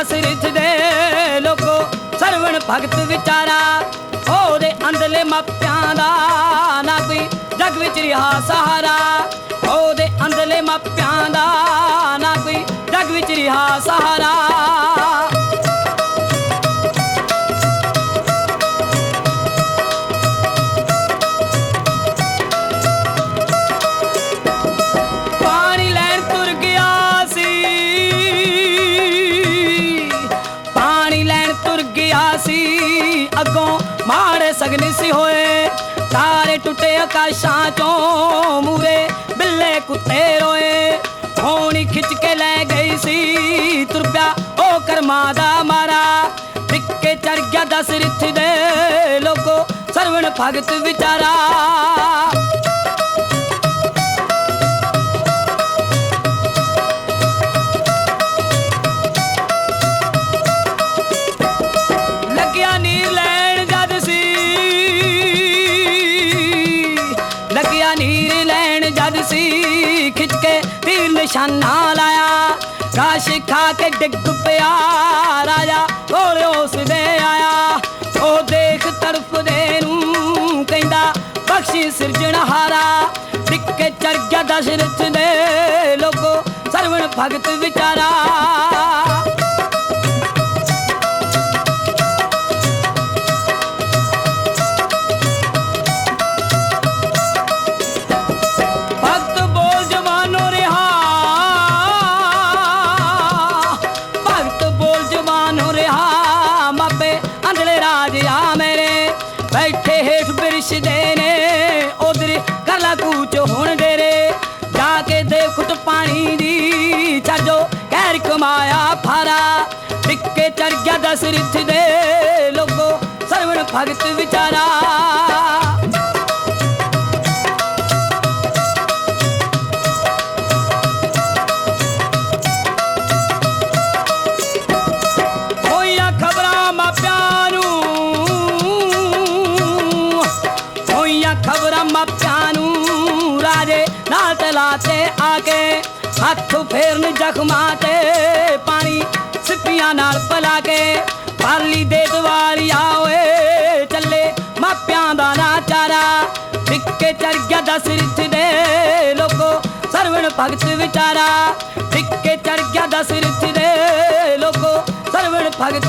ਦਸਰਿਥ ਦੇ ਲੋਕੋ, ਸਰਵਣ ਭਗਤ ਵਿਚਾਰਾ। ਉਹਦੇ ਅੰਦਲੇ ਮਾਪਿਆਂ ਦਾ ਨਾ ਕੋਈ ਜਗ ਵਿੱਚ ਰਿਹਾ ਸਹਾਰਾ। ਉਹਦੇ ਅੰਦਲੇ ਮਾਪਿਆਂ ਦਾ ਨਾ ਕੋਈ ਜਗ ਵਿੱਚ ਰਿਹਾ ਸਹਾਰਾ। ਅੱਗੋਂ ਮਾੜੇ ਸਗਨ ਸੀ ਹੋਏ। ਤਾਰੇ ਟੁੱਟੇ ਆਕਾਸ਼ਾਂ ਚੋਂ ਮੂਰੇ ਬਿੱਲੇ ਕੁੱਤੇ ਰੋਏ। ਹੋਣੀ ਖਿੱਚ ਕੇ ਲੈ ਗਈ ਸੀ ਤੁਰ ਉਹ ਕਰਮਾ ਦਾ ਮਾਰਾ। ਫਿੱਕੇ ਚੜ ਗਿਆ ਦਸ ਰਿੱਥ ਦੇ ਲੋਕੋ, ਸਰਵਣ ਭਗਤ ਵਿਚਾਰਾ। ਲੱਗਿਆ ਲੈਣ ਜਦ ਸੀ, ਖਿੱਚ ਕੇ ਤੀਰ ਨਿਸ਼ਾਨਾ ਲਾਇਆ। ਕਾਸ਼ ਖਾ ਕੇ ਡਿੱਗ ਪਿਆ, ਰਾਜਾ ਕੋਲ ਉਸ ਦੇ ਆਇਆ। ਉਹ ਦੇਖ ਤੜਫਦੇ ਨੂੰ ਕਹਿੰਦਾ, ਬਖਸ਼ੀ ਸਿਰਜਣਹਾਰਾ ਟਿੱਕੇ ਚੜ ਗਿਆ ਦਸ਼ਰਥ ਦੇ ਲੋਕੋ, ਸਰਵਣ ਭਗਤ ਵਿਚਾਰਾ। ਹੇਠ ਬਿਰਸ਼ ਨੇ, ਉਧਰ ਕਰਲਾ ਕੂਚ ਹੁਣ ਡੇਰੇ ਜਾ ਕੇ ਦੇ ਪਾਣੀ ਦੀ, ਛੱਡੋ ਕਹਿਰ ਕਮਾਇਆ ਫਾਰਾ। ਟਿੱਕੇ ਚੜ ਗਿਆ ਦਸ ਰਿੱਥ ਦੇ ਲੋਕੋ ਸਰਵਣ ਭਗਤ ਵਿਚਾਰਾ। ਹੋਈਆਂ ਖਬਰਾਂ ਮਾਪਿਆਂ ਨੂੰ। ਰਾਜੇ ਨਾਲ ਤਲਾਤੇ ਆ ਕੇ ਹੱਥ ਫੇਰਨ ਜ਼ਖਮਾਂ ਤੇ ਪਾਣੀ ਸਿੱਪੀਆਂ ਨਾਲ ਪਲਾ ਕੇ ਪਾਲੀ ਦੇ ਦਵਾਰੀ ਆਓਏ ਚੱਲੇ ਮਾਪਿਆਂ ਦਾ ਨਾਚਾਰਾ ਟਿੱਕੇ ਚੜ ਗਿਆ ਦਸ ਰਿੱਥ ਦੇ ਲੋਕੋ ਸਰਵਣ ਭਗਤ ਵਿਚਾਰਾ। ਟਿੱਕੇ ਚੜ ਗਿਆ ਦਸ ਰਿੱਥ ਦੇ ਲੋਕੋ ਸਰਵਣ ਭਗਤ